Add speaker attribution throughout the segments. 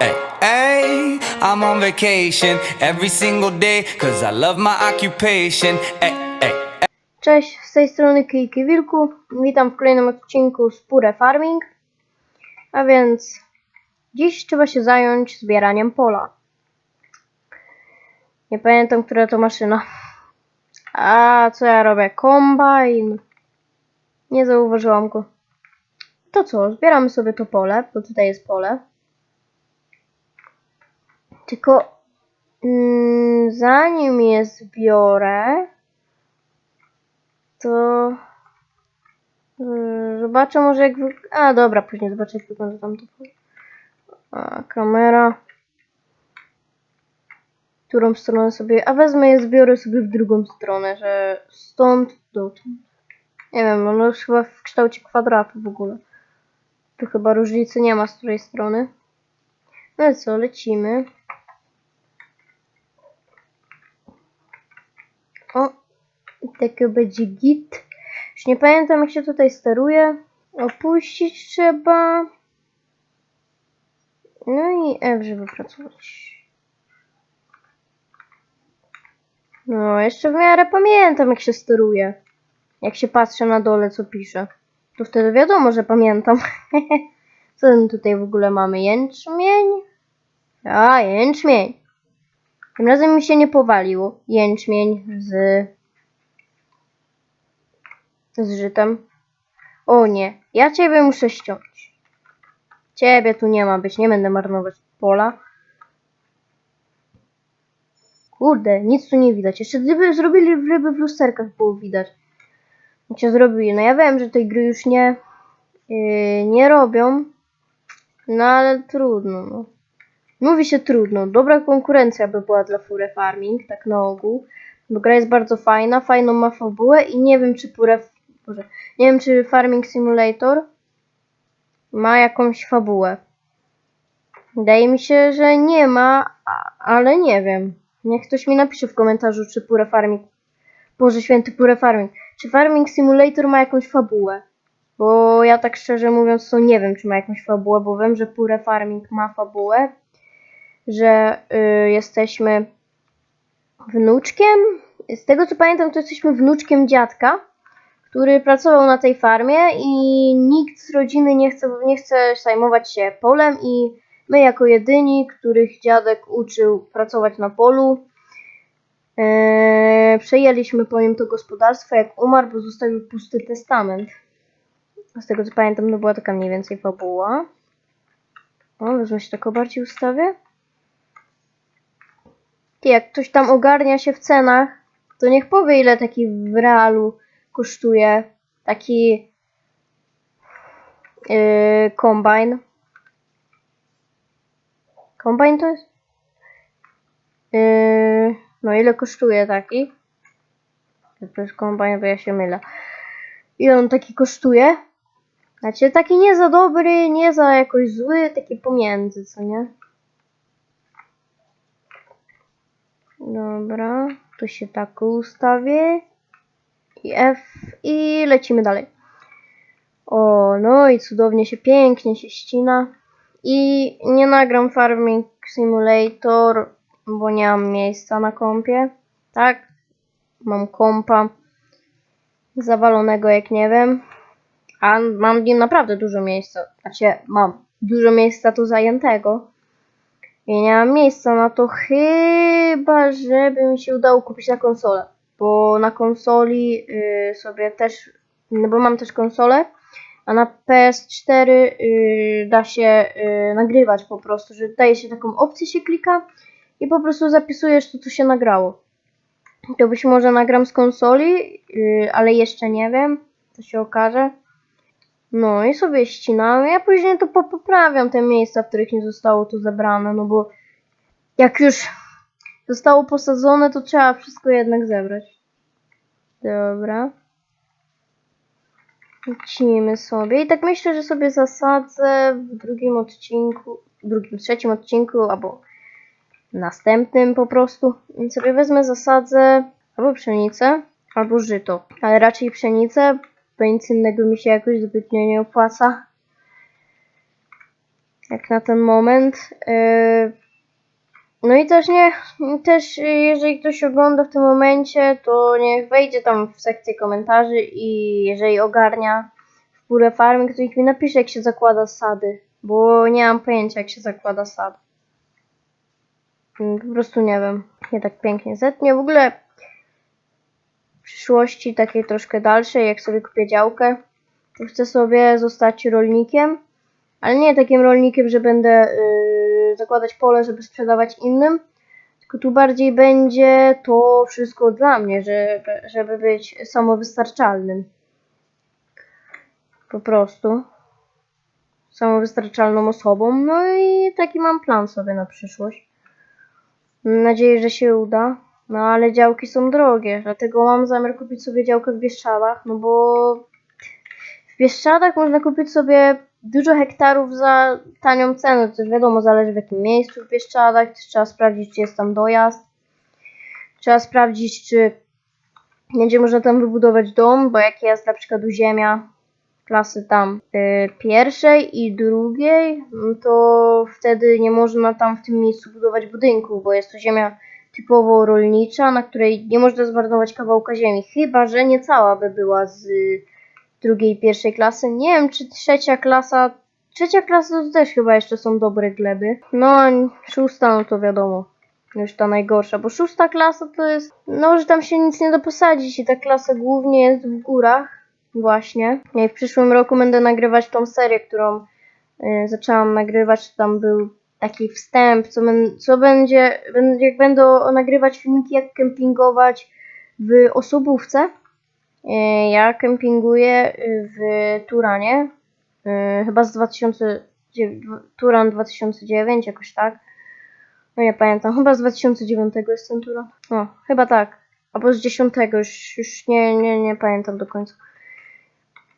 Speaker 1: Hey, hey, I'm on vacation every single day cause I love my occupation. Hey, hey,
Speaker 2: Cześć, z tej strony Kijki Wilku. Witam w kolejnym odcinku z Pure Farming. A więc dziś trzeba się zająć zbieraniem pola. Nie pamiętam, która to maszyna. A co ja robię? Kombajn. Nie zauważyłam go. To co, zbieramy sobie to pole, bo tutaj jest pole. Tylko mm, zanim je zbiorę, to yy, zobaczę może jak wy... A dobra, później zobaczę jak wygląda tam to. A, kamera. Którą stronę sobie... A wezmę je, zbiorę sobie w drugą stronę, że stąd dotąd. Nie wiem, ono już chyba w kształcie kwadratu w ogóle. Tu chyba różnicy nie ma z której strony. No i co, lecimy. I takie będzie git. Już nie pamiętam jak się tutaj steruje. Opuścić trzeba. No i F, żeby pracować. No, jeszcze w miarę pamiętam jak się steruje. Jak się patrzę na dole co pisze. To wtedy wiadomo, że pamiętam. Co my tutaj w ogóle mamy? Jęczmień? A, jęczmień. Tym razem mi się nie powalił jęczmień z, z żytem. O nie, ja ciebie muszę ściąć. Ciebie tu nie ma być, nie będę marnować pola. Kurde, nic tu nie widać. Jeszcze gdyby zrobili ryby w lusterkach było widać. Się zrobili. No ja wiem, że tej gry już nie, yy, nie robią. No ale trudno, no. Mówi się trudno. Dobra konkurencja by była dla Fure Farming, tak na ogół. Bo gra jest bardzo fajna, fajną ma fabułę i nie wiem czy Pure... Nie wiem czy Farming Simulator ma jakąś fabułę. Wydaje mi się, że nie ma, ale nie wiem. Niech ktoś mi napisze w komentarzu, czy Pure Farming... Boże święty Pure Farming. Czy Farming Simulator ma jakąś fabułę? Bo ja tak szczerze mówiąc to nie wiem, czy ma jakąś fabułę, bo wiem, że Pure Farming ma fabułę, że y, jesteśmy wnuczkiem. Z tego co pamiętam, to jesteśmy wnuczkiem dziadka, który pracował na tej farmie i nikt z rodziny nie chce, nie chce zajmować się polem i my jako jedyni, których dziadek uczył pracować na polu, e, przejęliśmy po nim to gospodarstwo jak umarł, bo zostawił pusty testament. Z tego co pamiętam, to była taka mniej więcej fabuła. O, wezmę się tak bardziej ustawię. Ty, jak ktoś tam ogarnia się w cenach, to niech powie ile taki w realu kosztuje taki yy, kombajn. Kombajn to jest? Yy, no ile kosztuje taki? To jest kombajn, bo ja się mylę. Ile on taki kosztuje? Znaczy taki nie za dobry, nie za jakoś zły, taki pomiędzy, co nie? Dobra, tu się tak ustawię. I F i lecimy dalej. O, no i cudownie się, pięknie się ścina. I nie nagram Farming Simulator, bo nie mam miejsca na kompie. Tak, mam kompa zawalonego jak nie wiem. A mam w nim naprawdę dużo miejsca. Znaczy, mam dużo miejsca tu zajętego. I nie mam miejsca na to, chyba żeby mi się udało kupić na konsolę. Bo na konsoli y, sobie też, no bo mam też konsolę, a na PS4 y, da się y, nagrywać po prostu, że daje się taką opcję, się klika i po prostu zapisujesz to, co się nagrało. To być może nagram z konsoli, ale jeszcze nie wiem, to się okaże. No i sobie ścinam. Ja później to po- poprawiam te miejsca, w których nie zostało to zebrane, no bo jak już zostało posadzone, to trzeba wszystko jednak zebrać. Dobra. Lecimy sobie. I tak myślę, że sobie zasadzę w drugim odcinku, w drugim, trzecim odcinku, albo następnym po prostu. Więc sobie wezmę, zasadzę albo pszenicę, albo żyto. Ale raczej pszenicę, bo nic innego mi się jakoś zbytnio nie opłaca. Jak na ten moment. Yy, No i też nie, też y, jeżeli ktoś ogląda w tym momencie, to niech wejdzie tam w sekcję komentarzy i jeżeli ogarnia w purę to niech mi napisze jak się zakłada sady, bo nie mam pojęcia jak się zakłada sad. Po prostu nie wiem, nie tak pięknie zetnie. W ogóle w przyszłości takiej troszkę dalszej, jak sobie kupię działkę, to chcę sobie zostać rolnikiem, ale nie takim rolnikiem, że będę yy, zakładać pole, żeby sprzedawać innym, tylko tu bardziej będzie to wszystko dla mnie, żeby, żeby być samowystarczalnym. Po prostu. Samowystarczalną osobą. No i taki mam plan sobie na przyszłość. Mam nadzieję, że się uda. No ale działki są drogie, dlatego mam zamiar kupić sobie działkę w Bieszczadach, no bo w Bieszczadach można kupić sobie dużo hektarów za tanią cenę. Też wiadomo, zależy w jakim miejscu w Bieszczadach. Trzeba sprawdzić, czy jest tam dojazd. Trzeba sprawdzić, czy będzie można tam wybudować dom, bo jak jest na przykład ziemia klasy tam y, pierwszej i drugiej, no to wtedy nie można tam w tym miejscu budować budynku, bo jest to ziemia typowo rolnicza, na której nie można zmarnować kawałka ziemi, chyba że nie cała by była z drugiej, pierwszej klasy. Nie wiem, czy trzecia klasa. Trzecia klasa to też chyba jeszcze są dobre gleby. No, a szósta, no to wiadomo. Już ta najgorsza, bo szósta klasa to jest. No, że tam się nic nie da posadzić i ta klasa głównie jest w górach. Właśnie. I w przyszłym roku będę nagrywać tą serię, którą y, zaczęłam nagrywać. Tam był taki wstęp, co, ben, co będzie, jak będę nagrywać filmiki, jak kempingować w osobówce. E, Ja kempinguję w Turanie, y, chyba z 2009, Turan 2009, jakoś tak. No nie pamiętam, chyba z 2009 jest ten Turan. No, chyba tak. Albo z 10, już, już nie, nie, nie pamiętam do końca.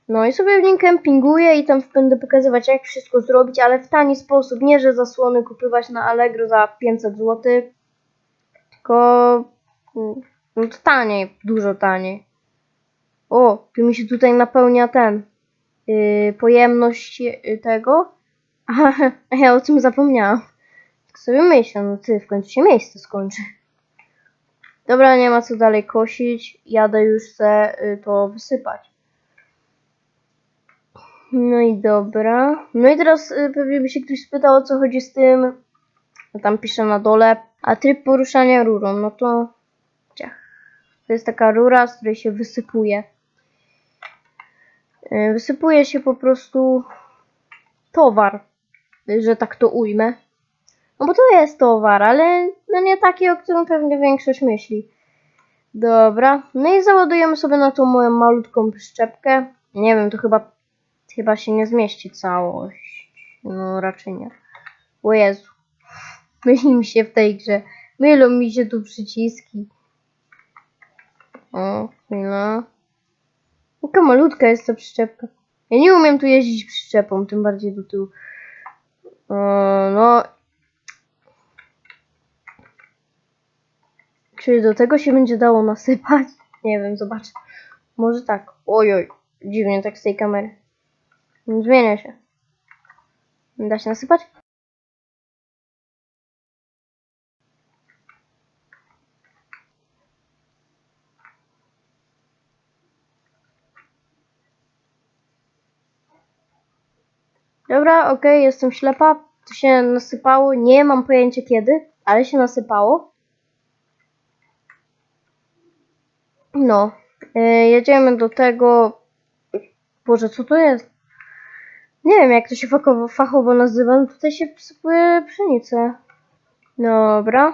Speaker 2: No i sobie w nim kempinguję i tam będę pokazywać jak wszystko zrobić, ale w tani sposób. Nie, że zasłony kupywać na Allegro za 500 zł, tylko mm, no taniej, dużo taniej. O, tu mi się tutaj napełnia ten. Yy, pojemność yy, tego. A ja o tym zapomniałam. Tak sobie myślę, no ty, w końcu się miejsce skończy. Dobra, nie ma co dalej kosić. Jadę już se y, to wysypać. No i dobra. No i teraz y, pewnie by się ktoś spytał, o co chodzi z tym. Tam piszę na dole. A tryb poruszania rurą, no to... To jest taka rura, z której się wysypuje. Y, Wysypuje się po prostu towar, że tak to ujmę. No bo to jest towar, ale no nie taki, o którym pewnie większość myśli. Dobra, no i załadujemy sobie na tą moją malutką przyczepkę. Nie wiem, to chyba, chyba się nie zmieści całość. No raczej nie. O Jezu. Myli mi się w tej grze. Mylą mi się tu przyciski. O, chwila. Jaka malutka jest ta przyczepka. Ja nie umiem tu jeździć przyczepą, tym bardziej do tyłu. No. Czy do tego się będzie dało nasypać? Nie wiem, zobaczę. Może tak. Ojoj, dziwnie tak z tej kamery. Zmienia się. Da się nasypać? Dobra, okej, jestem ślepa. To się nasypało. Nie mam pojęcia kiedy, ale się nasypało. No, y, jedziemy do tego. Boże, co to jest? Nie wiem, jak to się fachowo, fachowo nazywa. No tutaj się wsypuje pszenicę. Dobra.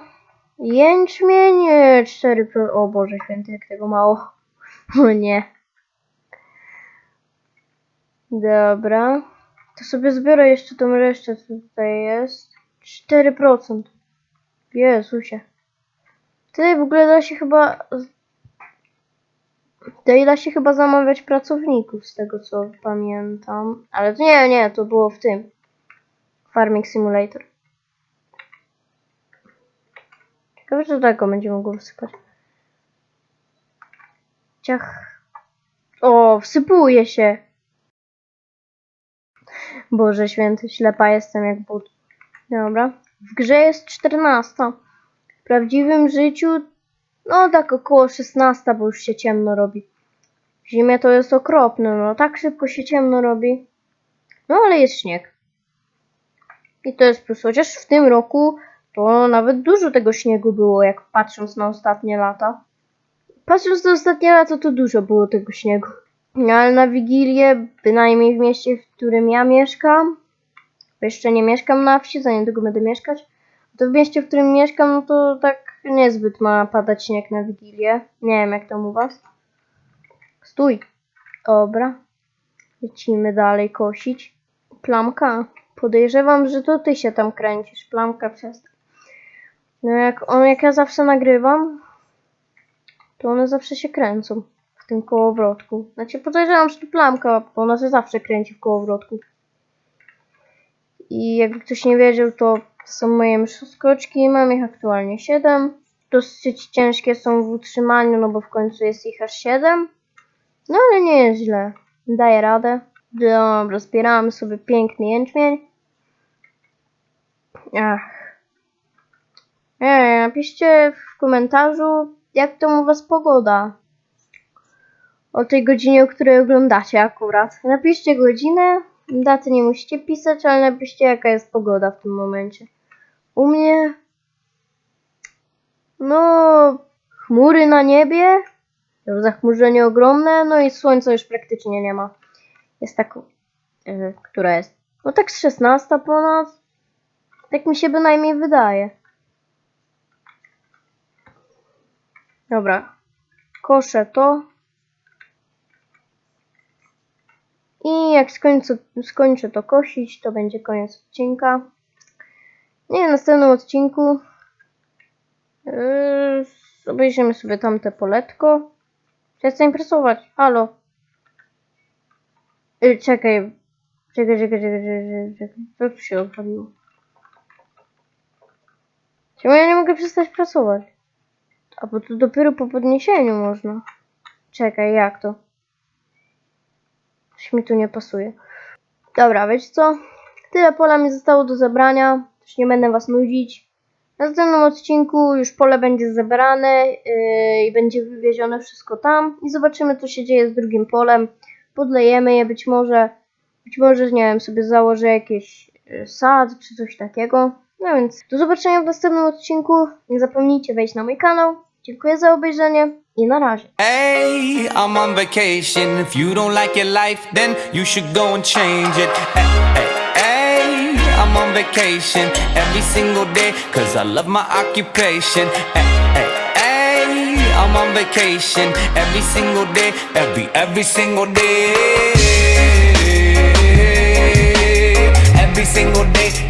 Speaker 2: Jęczmień y, 4 pro... O Boże święty, jak tego mało. O nie. Dobra. To sobie zbiorę jeszcze tą resztę, co tutaj jest. 4%. Jezusie. Tutaj w ogóle da się chyba... Tutaj da się chyba zamawiać pracowników, z tego co pamiętam. Ale nie, nie, to było w tym. Farming Simulator. Ciekawe, czy tego będzie mogło wysypać. Ciach. O, wsypuje się. Boże święty, ślepa jestem jak but. Dobra. W grze jest 14. W prawdziwym życiu, no tak około 16, bo już się ciemno robi. W zimie to jest okropne, no tak szybko się ciemno robi. No ale jest śnieg. I to jest plus, chociaż w tym roku to nawet dużo tego śniegu było, jak patrząc na ostatnie lata. Patrząc na ostatnie lata, to dużo było tego śniegu. No ale na Wigilię, bynajmniej w mieście, w którym ja mieszkam, bo jeszcze nie mieszkam na wsi, za niedługo będę mieszkać, to w mieście, w którym mieszkam, no to tak niezbyt ma padać śnieg na Wigilię. Nie wiem, jak tam u was. Stój. Dobra. Lecimy dalej kosić. Plamka. Podejrzewam, że to ty się tam kręcisz. Plamka przestań. No jak, on, jak ja zawsze nagrywam, to one zawsze się kręcą tym kołowrotku. Znaczy podejrzewam, że to plamka, bo ona się zawsze kręci w kołowrotku. I jakby ktoś nie wiedział, to są moje skoczki. Mam ich aktualnie 7. Dosyć ciężkie są w utrzymaniu, no bo w końcu jest ich aż 7. No ale nie jest źle. Daję radę. Dobra, zbieramy sobie piękny jęczmień. Ach. Ej, napiszcie w komentarzu, jak to u was pogoda. O tej godzinie, o której oglądacie akurat. Napiszcie godzinę. Daty nie musicie pisać, ale napiszcie jaka jest pogoda w tym momencie. U mnie... No... Chmury na niebie. Zachmurzenie ogromne, no i słońca już praktycznie nie ma. Jest tak... Yy, która jest? No tak z 16 ponad. Tak mi się bynajmniej wydaje. Dobra. Koszę to. I jak skończę, skończę to kosić, to będzie koniec odcinka. Nie, w następnym odcinku yy, obejrzymy sobie tamte poletko. Przestań presować. Halo. Yy, czekaj. Czekaj, czekaj, czekaj, czekaj, czekaj. Co tu się odpaliło? Czemu ja nie mogę przestać pracować? A bo to dopiero po podniesieniu można. Czekaj, jak to? Coś mi tu nie pasuje. Dobra, wiecie co? Tyle pola mi zostało do zebrania. Już nie będę was nudzić. W następnym odcinku już pole będzie zebrane yy, i będzie wywiezione wszystko tam. I zobaczymy, co się dzieje z drugim polem. Podlejemy je być może. Być może, nie wiem, sobie założę jakiś yy, sad czy coś takiego. No więc do zobaczenia w następnym odcinku. Nie zapomnijcie wejść na mój kanał. Dziękuję za obejrzenie i na razie.
Speaker 1: Hey, I'm on vacation. If you don't like your life, then you should go and change it. Hey, hey, hey, I'm on vacation every single day, cause I love my occupation. Hey, hey, hey, I'm on vacation every single day, every, every single day. Every single day.